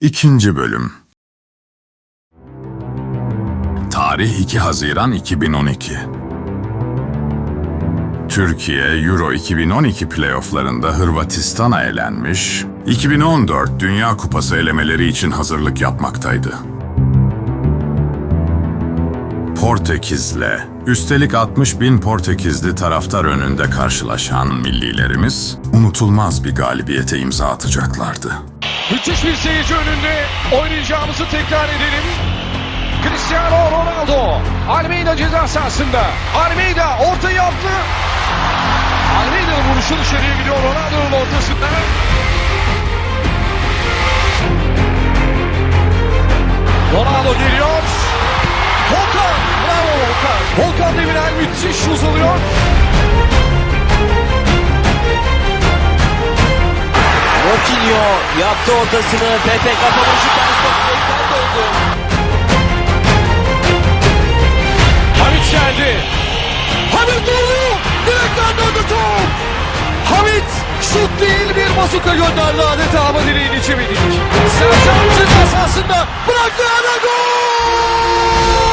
İkinci Bölüm Tarih 2 Haziran 2012 Türkiye Euro 2012 playofflarında Hırvatistan'a elenmiş, 2014 Dünya Kupası elemeleri için hazırlık yapmaktaydı. Portekiz'le, üstelik 60 bin Portekizli taraftar önünde karşılaşan millilerimiz, unutulmaz bir galibiyete imza atacaklardı. Müthiş bir seyirci önünde oynayacağımızı tekrar edelim. Cristiano Ronaldo. Almeida ceza sahasında. Almeida ortayı yaptı. Almeida'nın vuruşu dışarıya gidiyor Ronaldo'nun ortasında. Demirel müthiş uzalıyor. Coutinho yaptı ortasını. Pepe ters top direkten döndü. Hamit geldi. Hamit vurdu. Direkten döndü top. Hamit şut değil bir bazuka gönderdi adeta ama direğin içemedik. Sercan ceza sahasında bıraktı ana gol.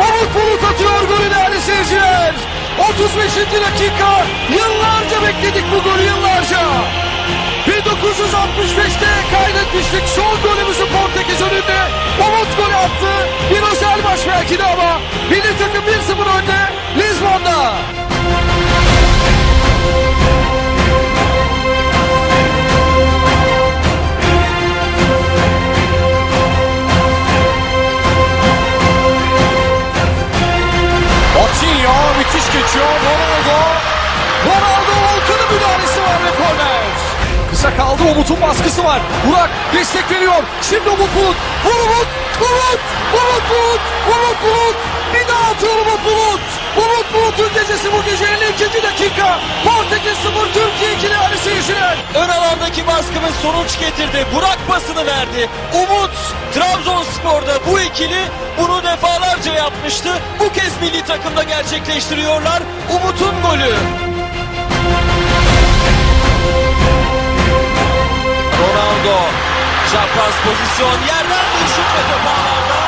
Umut, Bulut atıyor golü değerli seyirciler. 35. dakika. Yıllarca bekledik bu golü yıllarca. 1965'te kaydetmiştik son golümüzü Portekiz önünde. Umut gol attı. Bir özel maç belki de ama milli takım 1-0 önde Lizbon'da. Umut'un baskısı var. Burak destek veriyor. Şimdi Umut Bulut. Umut. Umut. Umut Bulut. Umut Bulut. Bir daha atıyor Umut Bulut. Umut Bulut'un gecesi bu gece 52. dakika. Portekiz 0 Türkiye 2 değerli seyirciler. Ön alandaki baskımız sonuç getirdi. Burak pasını verdi. Umut Trabzonspor'da bu ikili bunu defalarca yapmıştı. Bu kez milli takımda gerçekleştiriyorlar. Umut'un golü. Ronaldo çapraz pozisyon yerden bir şut ve top ağlarda.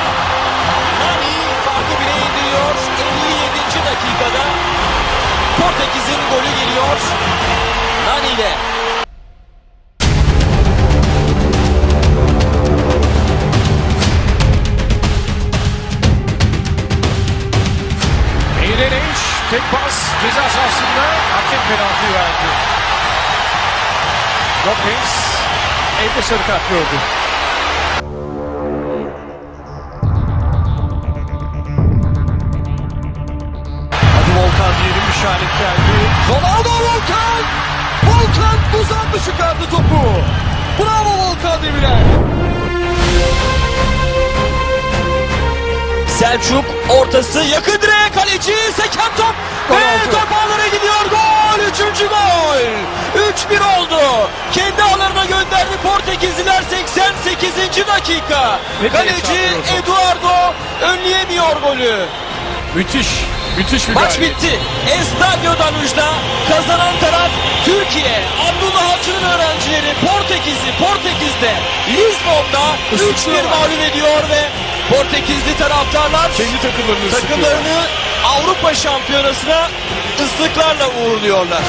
Nani farkı bire indiriyor. 57. dakikada Portekiz'in golü geliyor. Nani ile Eğleniş, tek pas ceza sahasında hakem penaltı verdi. Lopez elde sarı kart gördü. Hadi Volkan diyelim işaret geldi. Ronaldo Volkan! Volkan uzandı çıkardı topu. Bravo Volkan Demirel. Selçuk ortası yakın direğe kaleci seken top ve Penaltı. top ağlara gidiyor gol üçüncü gol 3-1 oldu kendi ağlarına gönderdi Portekizliler 88. dakika Ve kaleci. Eduardo önleyemiyor golü Müthiş, müthiş bir maç bitti Estadio Danuj'da kazanan taraf Türkiye Abdullah Avcı'nın öğrencileri Portekiz'i Portekiz'de Lisbon'da 3-1 Islıklıyorlar. mağlup ediyor ve Portekizli taraftarlar Kendi takımlarını takımlarını Avrupa Şampiyonası'na ıslıklarla uğurluyorlar.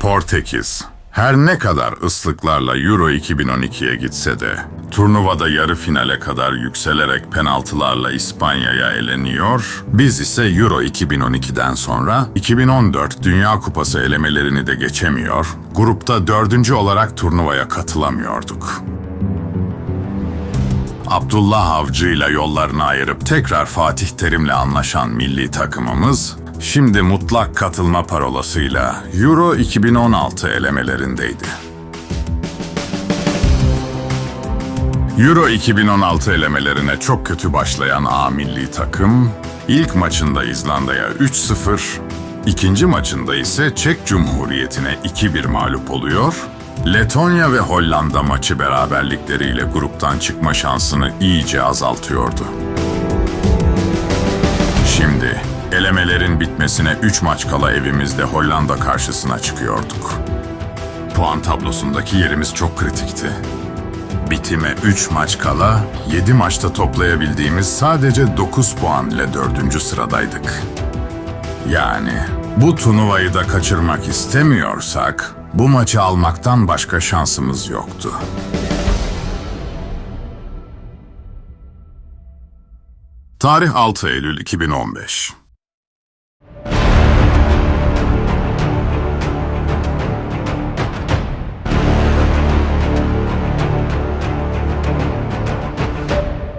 Portekiz, her ne kadar ıslıklarla Euro 2012'ye gitse de, turnuvada yarı finale kadar yükselerek penaltılarla İspanya'ya eleniyor, biz ise Euro 2012'den sonra 2014 Dünya Kupası elemelerini de geçemiyor, grupta dördüncü olarak turnuvaya katılamıyorduk. Abdullah Avcı ile yollarını ayırıp tekrar Fatih Terim'le anlaşan milli takımımız, şimdi mutlak katılma parolasıyla Euro 2016 elemelerindeydi. Euro 2016 elemelerine çok kötü başlayan A milli takım, ilk maçında İzlanda'ya 3-0, ikinci maçında ise Çek Cumhuriyeti'ne 2-1 mağlup oluyor, Letonya ve Hollanda maçı beraberlikleriyle gruptan çıkma şansını iyice azaltıyordu. Şimdi elemelerin bitmesine 3 maç kala evimizde Hollanda karşısına çıkıyorduk. Puan tablosundaki yerimiz çok kritikti. Bitime 3 maç kala 7 maçta toplayabildiğimiz sadece 9 puan ile 4. sıradaydık. Yani bu turnuvayı da kaçırmak istemiyorsak bu maçı almaktan başka şansımız yoktu. Tarih 6 Eylül 2015.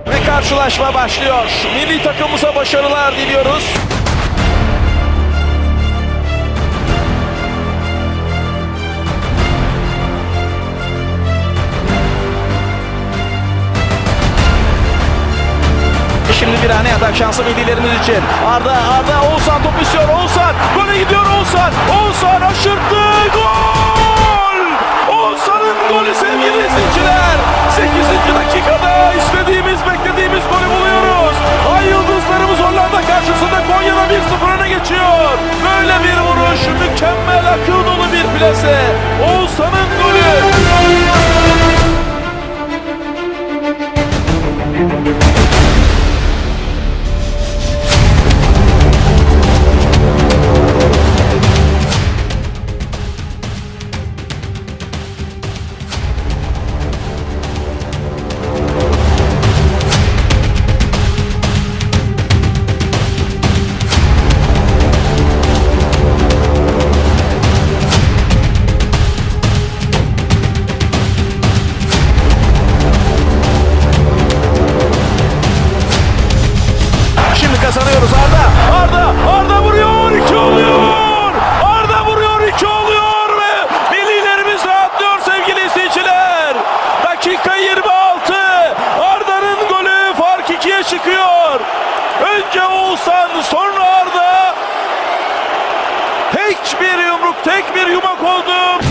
Ve karşılaşma başlıyor. Milli takımımıza başarılar diliyoruz. Şimdi bir hane atak şansı millilerimiz için. Arda, Arda, Oğuzhan top istiyor. Oğuzhan, gole gidiyor Oğuzhan. Oğuzhan aşırttı, gol! Oğuzhan'ın golü sevgili izleyiciler. 8. dakikada istediğimiz, beklediğimiz golü buluyoruz. Kazanıyoruz Arda. Arda, Arda vuruyor. iki oluyor. Arda vuruyor. iki oluyor ve millilerimiz rahatlıyor sevgili izleyiciler. Dakika 26. Arda'nın golü fark ikiye çıkıyor. Önce Oğuzhan sonra Arda. Tek bir yumruk, tek bir yumak oldu.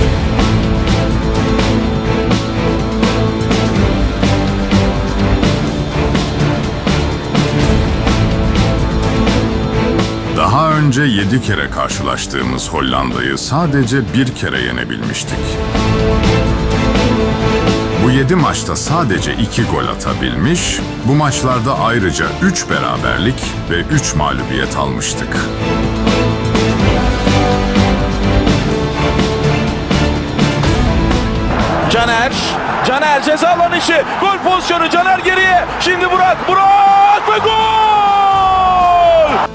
Önce 7 kere karşılaştığımız Hollanda'yı sadece bir kere yenebilmiştik. Bu 7 maçta sadece 2 gol atabilmiş, bu maçlarda ayrıca 3 beraberlik ve 3 mağlubiyet almıştık. Caner, Caner ceza alanı içi. Gol pozisyonu Caner geriye. Şimdi Burak, Burak ve gol!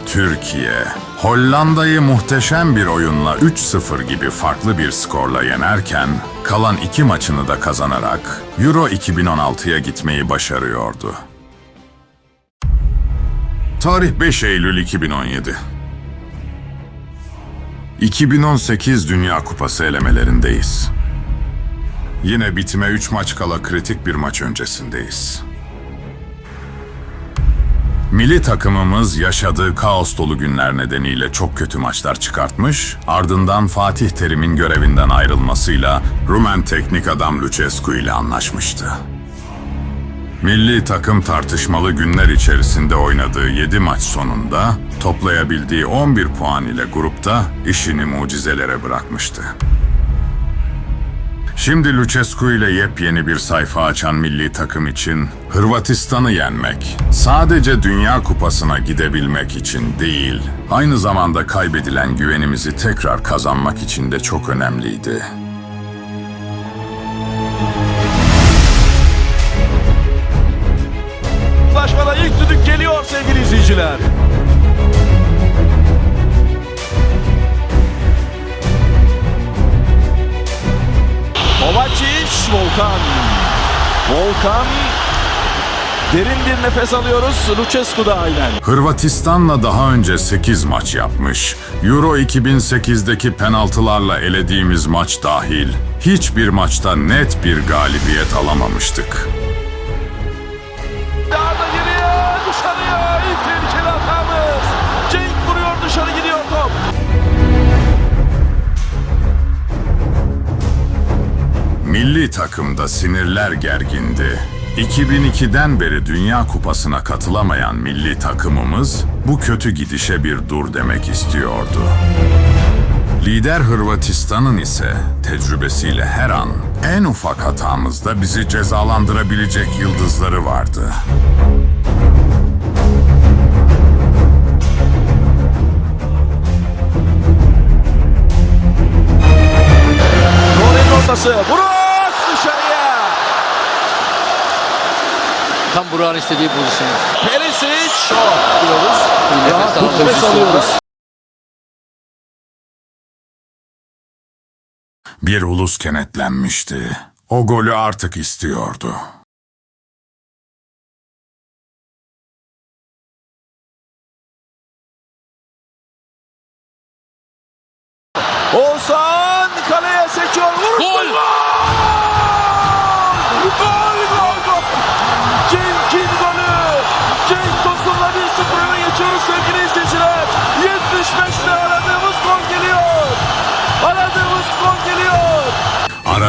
Türkiye, Hollanda'yı muhteşem bir oyunla 3-0 gibi farklı bir skorla yenerken, kalan iki maçını da kazanarak Euro 2016'ya gitmeyi başarıyordu. Tarih 5 Eylül 2017. 2018 Dünya Kupası elemelerindeyiz. Yine bitime 3 maç kala kritik bir maç öncesindeyiz. Milli takımımız yaşadığı kaos dolu günler nedeniyle çok kötü maçlar çıkartmış, ardından Fatih Terim'in görevinden ayrılmasıyla Rumen teknik adam Lucescu ile anlaşmıştı. Milli takım tartışmalı günler içerisinde oynadığı 7 maç sonunda toplayabildiği 11 puan ile grupta işini mucizelere bırakmıştı. Şimdi Lucescu ile yepyeni bir sayfa açan milli takım için Hırvatistan'ı yenmek, sadece Dünya Kupası'na gidebilmek için değil, aynı zamanda kaybedilen güvenimizi tekrar kazanmak için de çok önemliydi. Uzlaşmada ilk düdük geliyor sevgili izleyiciler. Volkan derin bir nefes alıyoruz. Lucescu da aynen. Hırvatistan'la daha önce 8 maç yapmış, Euro 2008'deki penaltılarla elediğimiz maç dahil hiçbir maçta net bir galibiyet alamamıştık. Milli takımda sinirler gergindi. 2002'den beri Dünya Kupası'na katılamayan milli takımımız bu kötü gidişe bir dur demek istiyordu. Lider Hırvatistan'ın ise tecrübesiyle her an en ufak hatamızda bizi cezalandırabilecek yıldızları vardı. Ortası. Burak dışarıya. Tam Burak'ın istediği pozisyon. Perisic. Diyoruz. Bir nefes alıyoruz. Bir ulus kenetlenmişti. O golü artık istiyordu. Oğuzhan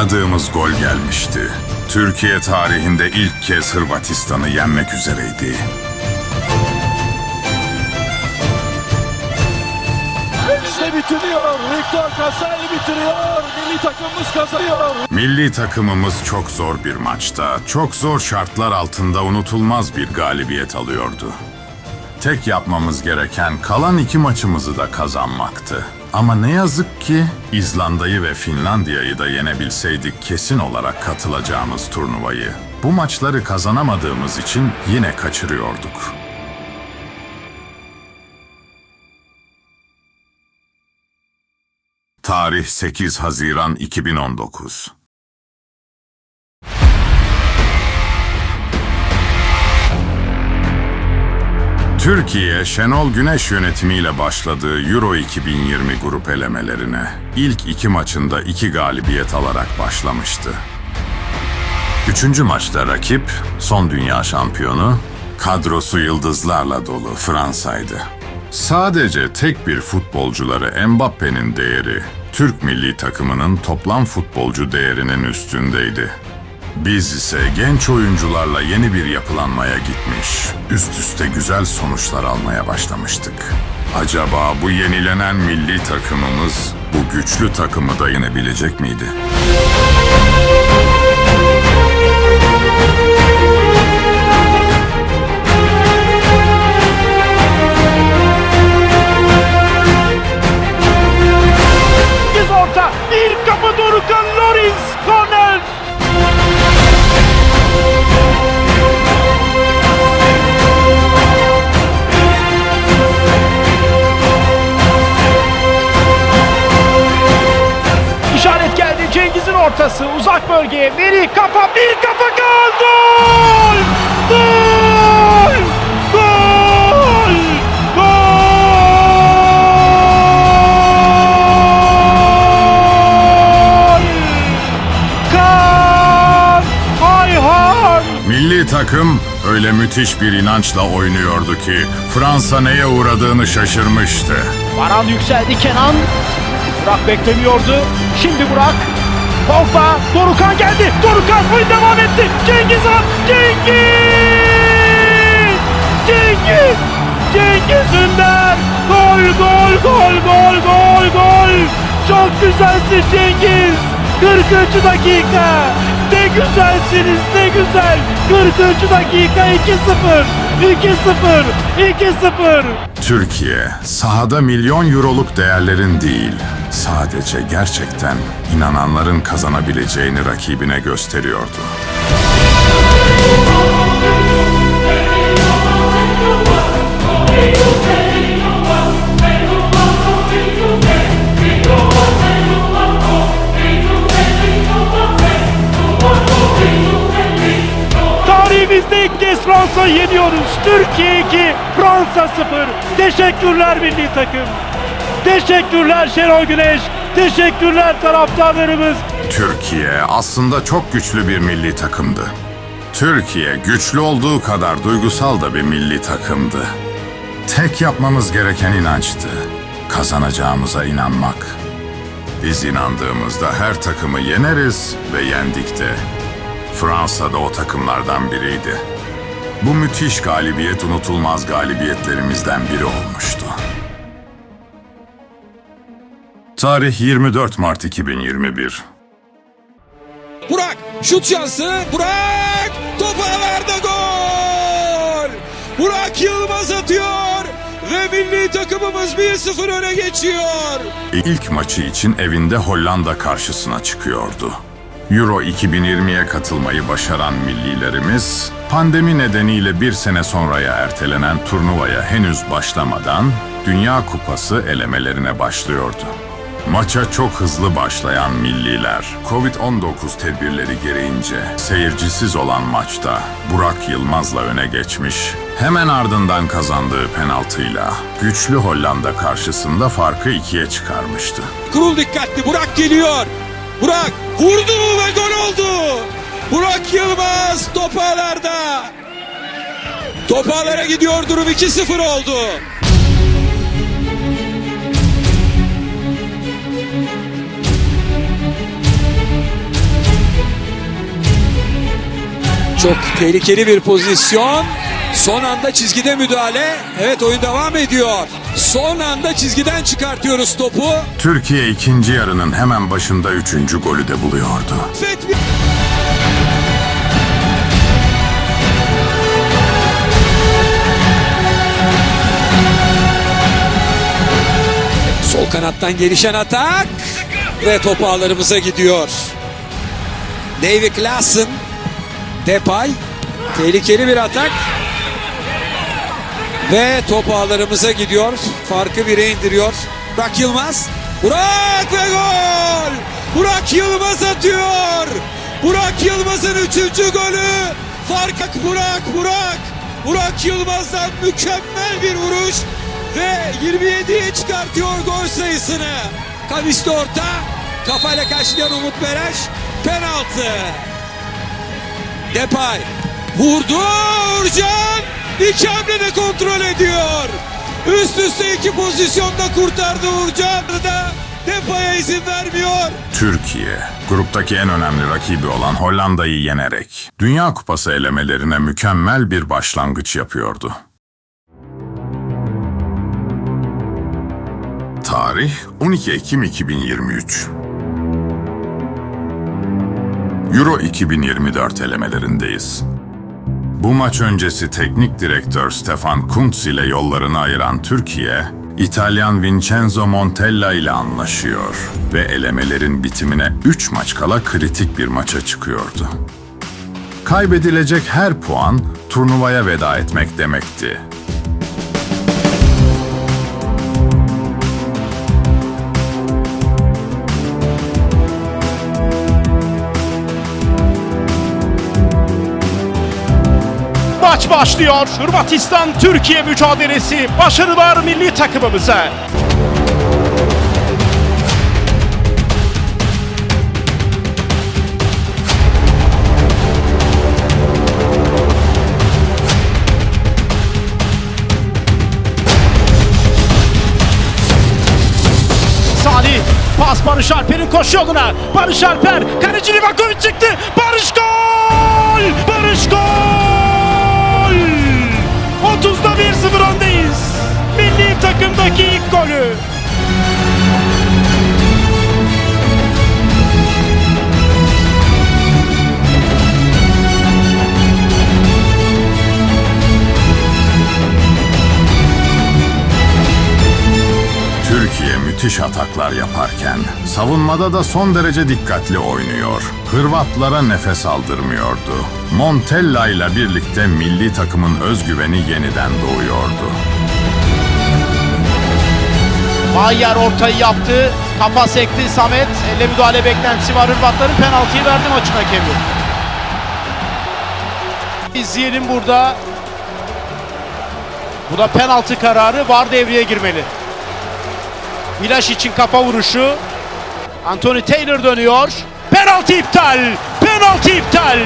Aradığımız gol gelmişti. Türkiye tarihinde ilk kez Hırvatistan'ı yenmek üzereydi. İşte bitiriyor. Viktor Kasay bitiriyor. Milli takımımız kazanıyor. Milli takımımız çok zor bir maçta, çok zor şartlar altında unutulmaz bir galibiyet alıyordu. Tek yapmamız gereken kalan iki maçımızı da kazanmaktı. Ama ne yazık ki İzlanda'yı ve Finlandiya'yı da yenebilseydik kesin olarak katılacağımız turnuvayı. Bu maçları kazanamadığımız için yine kaçırıyorduk. Tarih 8 Haziran 2019. Türkiye, Şenol Güneş yönetimiyle başladığı Euro 2020 grup elemelerine ilk iki maçında iki galibiyet alarak başlamıştı. Üçüncü maçta rakip, son dünya şampiyonu, kadrosu yıldızlarla dolu Fransa'ydı. Sadece tek bir futbolcuları Mbappe'nin değeri, Türk milli takımının toplam futbolcu değerinin üstündeydi. Biz ise genç oyuncularla yeni bir yapılanmaya gitmiş, üst üste güzel sonuçlar almaya başlamıştık. Acaba bu yenilenen milli takımımız bu güçlü takımı da yenebilecek miydi? Biz orta. Bir kapı Dorukan Loris. Cengiz'in ortası. Uzak bölgeye. Veri kafa. Bir kafa gol. Gol. Gol. Gol. Gol. Kaan Ayhan. Milli takım öyle müthiş bir inançla oynuyordu ki Fransa neye uğradığını şaşırmıştı. Baran yükseldi Kenan. Burak beklemiyordu. Şimdi Burak. Pogba. Dorukan geldi. Dorukan oyun devam etti. Cengiz Han. Cengiz. Cengiz. Cengiz Ünder. Gol gol gol gol gol gol. Çok güzelsin Cengiz. 43 dakika. Ne güzelsiniz ne güzel. 43 dakika 2-0. 2-0. 2-0. Türkiye sahada milyon euroluk değerlerin değil, sadece gerçekten inananların kazanabileceğini rakibine gösteriyordu. Tarihimizde ilk kez Fransa yeniyoruz. Türkiye 2, Fransa 0. Teşekkürler milli takım. Teşekkürler Şenol Güneş. Teşekkürler taraftarlarımız. Türkiye aslında çok güçlü bir milli takımdı. Türkiye güçlü olduğu kadar duygusal da bir milli takımdı. Tek yapmamız gereken inançtı. Kazanacağımıza inanmak. Biz inandığımızda her takımı yeneriz ve yendik de. Fransa da o takımlardan biriydi. Bu müthiş galibiyet unutulmaz galibiyetlerimizden biri olmuştu. Tarih 24 Mart 2021. Burak şut şansı. Burak top ağlarda gol. Burak Yılmaz atıyor ve milli takımımız 1-0 öne geçiyor. İlk maçı için evinde Hollanda karşısına çıkıyordu. Euro 2020'ye katılmayı başaran millilerimiz, pandemi nedeniyle bir sene sonraya ertelenen turnuvaya henüz başlamadan Dünya Kupası elemelerine başlıyordu. Maça çok hızlı başlayan milliler, Covid-19 tedbirleri gereğince seyircisiz olan maçta Burak Yılmaz'la öne geçmiş, hemen ardından kazandığı penaltıyla güçlü Hollanda karşısında farkı ikiye çıkarmıştı. Kurul dikkatli. Burak geliyor. Burak vurdu ve gol oldu. Burak Yılmaz topağlarda. Topağlara gidiyor durum 2-0 oldu. Çok tehlikeli bir pozisyon. Son anda çizgide müdahale. Evet oyun devam ediyor. Son anda çizgiden çıkartıyoruz topu. Türkiye ikinci yarının hemen başında üçüncü golü de buluyordu. Bir- Sol kanattan gelişen atak ve top ağlarımıza gidiyor. David Klassen, Depay, tehlikeli bir atak ve top ağlarımıza gidiyor. Farkı bire indiriyor. Burak Yılmaz. Burak ve gol! Burak Yılmaz atıyor. Burak Yılmaz'ın üçüncü golü. Fark Burak, Burak. Burak Yılmaz'dan mükemmel bir vuruş ve 27'ye çıkartıyor gol sayısını. Kavisli orta. Kafayla karşılayan Umut Meraş. Penaltı. Depay vurdu Uğurcan iki hamlede kontrol ediyor. Üst üste iki pozisyonda kurtardı Uğurcan da Depay'a izin vermiyor. Türkiye, gruptaki en önemli rakibi olan Hollanda'yı yenerek Dünya Kupası elemelerine mükemmel bir başlangıç yapıyordu. Tarih 12 Ekim 2023. Euro 2024 elemelerindeyiz. Bu maç öncesi teknik direktör Stefan Kuntz ile yollarını ayıran Türkiye, İtalyan Vincenzo Montella ile anlaşıyor ve elemelerin bitimine 3 maç kala kritik bir maça çıkıyordu. Kaybedilecek her puan turnuvaya veda etmek demekti. Maç başlıyor. Hırvatistan Türkiye mücadelesi. Başarılar milli takımımıza. Salih pas Barış Alper'in koşu yoluna. Barış Alper kaleci Livakovic çıktı. Barış gol! Barış gol! 30'da 1-0 öndeyiz. Milli takımdaki ilk golü. Müthiş ataklar yaparken savunmada da son derece dikkatli oynuyor. Hırvatlara nefes aldırmıyordu. Montella ile birlikte milli takımın özgüveni yeniden doğuyordu. Mayer ortayı yaptı. Kafa sekti Samet. Elle müdahale beklentisi var Hırvatların. Penaltıyı verdi maçın hakemi. İzleyelim burada. Bu da penaltı kararı. Var devreye girmeli. Milaş için kafa vuruşu. Anthony Taylor dönüyor. Penaltı iptal. Penaltı iptal.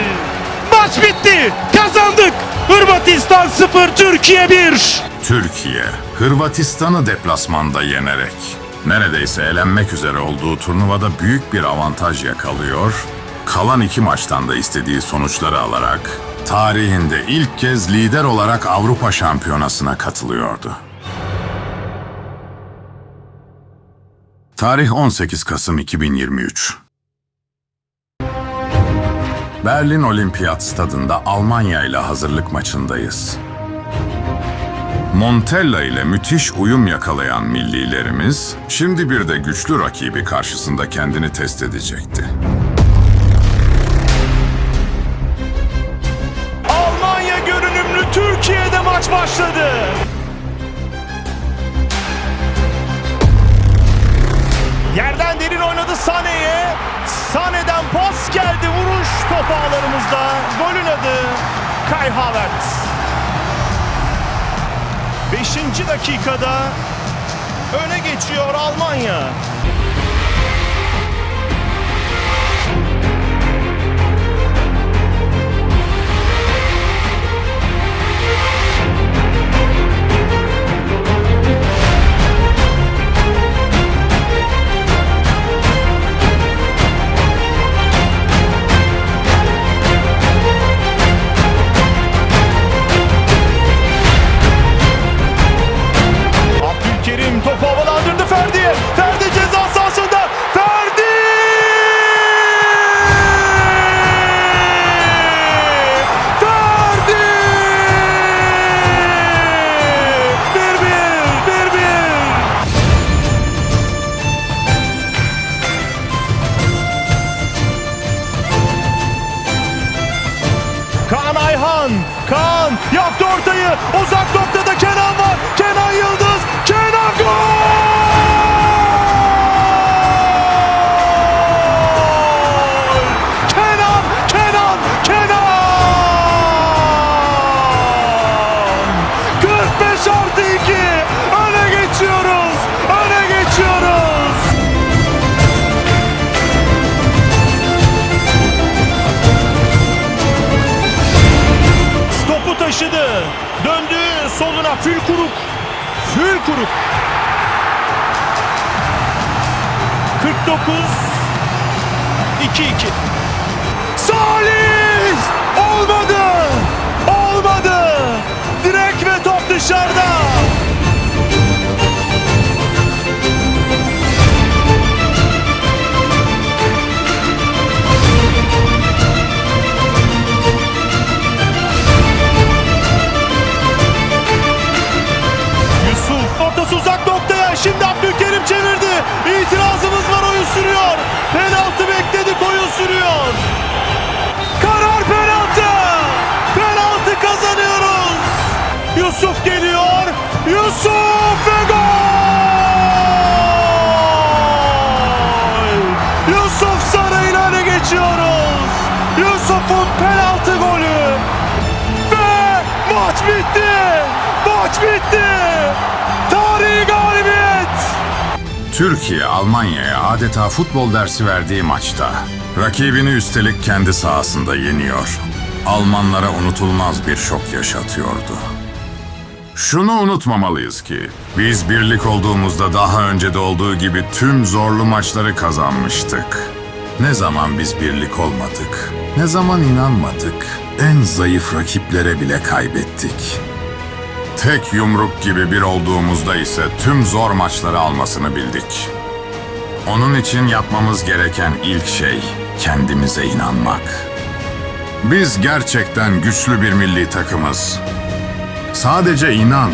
Maç bitti. Kazandık. Hırvatistan 0, Türkiye 1. Türkiye, Hırvatistan'ı deplasmanda yenerek neredeyse elenmek üzere olduğu turnuvada büyük bir avantaj yakalıyor, kalan iki maçtan da istediği sonuçları alarak tarihinde ilk kez lider olarak Avrupa Şampiyonası'na katılıyordu. Tarih 18 Kasım 2023. Berlin Olimpiyat Stadında Almanya ile hazırlık maçındayız. Montella ile müthiş uyum yakalayan millilerimiz, şimdi bir de güçlü rakibi karşısında kendini test edecekti. Almanya görünümlü Türkiye'de maç başladı. Oynadı Sane'ye. Sane'den pas geldi. Vuruş top ağlarımızda. Golün adı Kai Havertz. Beşinci dakikada öne geçiyor Almanya. Yaptı ortayı. Uzak noktada Kenan var. Kenan Yıldız. 49 2-2. Salih! Olmadı! Olmadı! Direk ve top dışarıda. Yusuf ortası uzak noktaya. Şimdi Abdülkerim çevirdi. Oyun sürüyor. Penaltı bekledik oyun sürüyor. Karar penaltı. Penaltı kazanıyoruz. Yusuf geliyor. Yusuf ve gol. Yusuf Sarı ile geçiyoruz. Yusuf'un penaltı golü. Ve maç bitti. Maç bitti. Tarihi galibiyet. Türkiye Almanya'ya adeta futbol dersi verdiği maçta rakibini üstelik kendi sahasında yeniyor. Almanlara unutulmaz bir şok yaşatıyordu. Şunu unutmamalıyız ki biz birlik olduğumuzda daha önce de olduğu gibi tüm zorlu maçları kazanmıştık. Ne zaman biz birlik olmadık, ne zaman inanmadık, en zayıf rakiplere bile kaybettik. Tek yumruk gibi bir olduğumuzda ise tüm zor maçları almasını bildik. Onun için yapmamız gereken ilk şey kendimize inanmak. Biz gerçekten güçlü bir milli takımız. Sadece inan.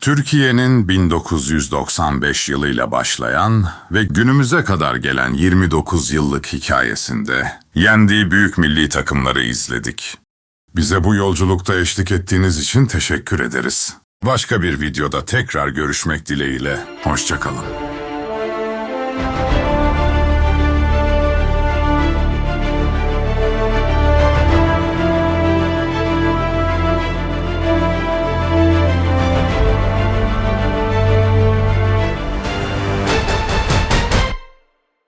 Türkiye'nin 1995 yılıyla başlayan ve günümüze kadar gelen 29 yıllık hikayesinde yendiği büyük milli takımları izledik. Bize bu yolculukta eşlik ettiğiniz için teşekkür ederiz. Başka bir videoda tekrar görüşmek dileğiyle. Hoşçakalın.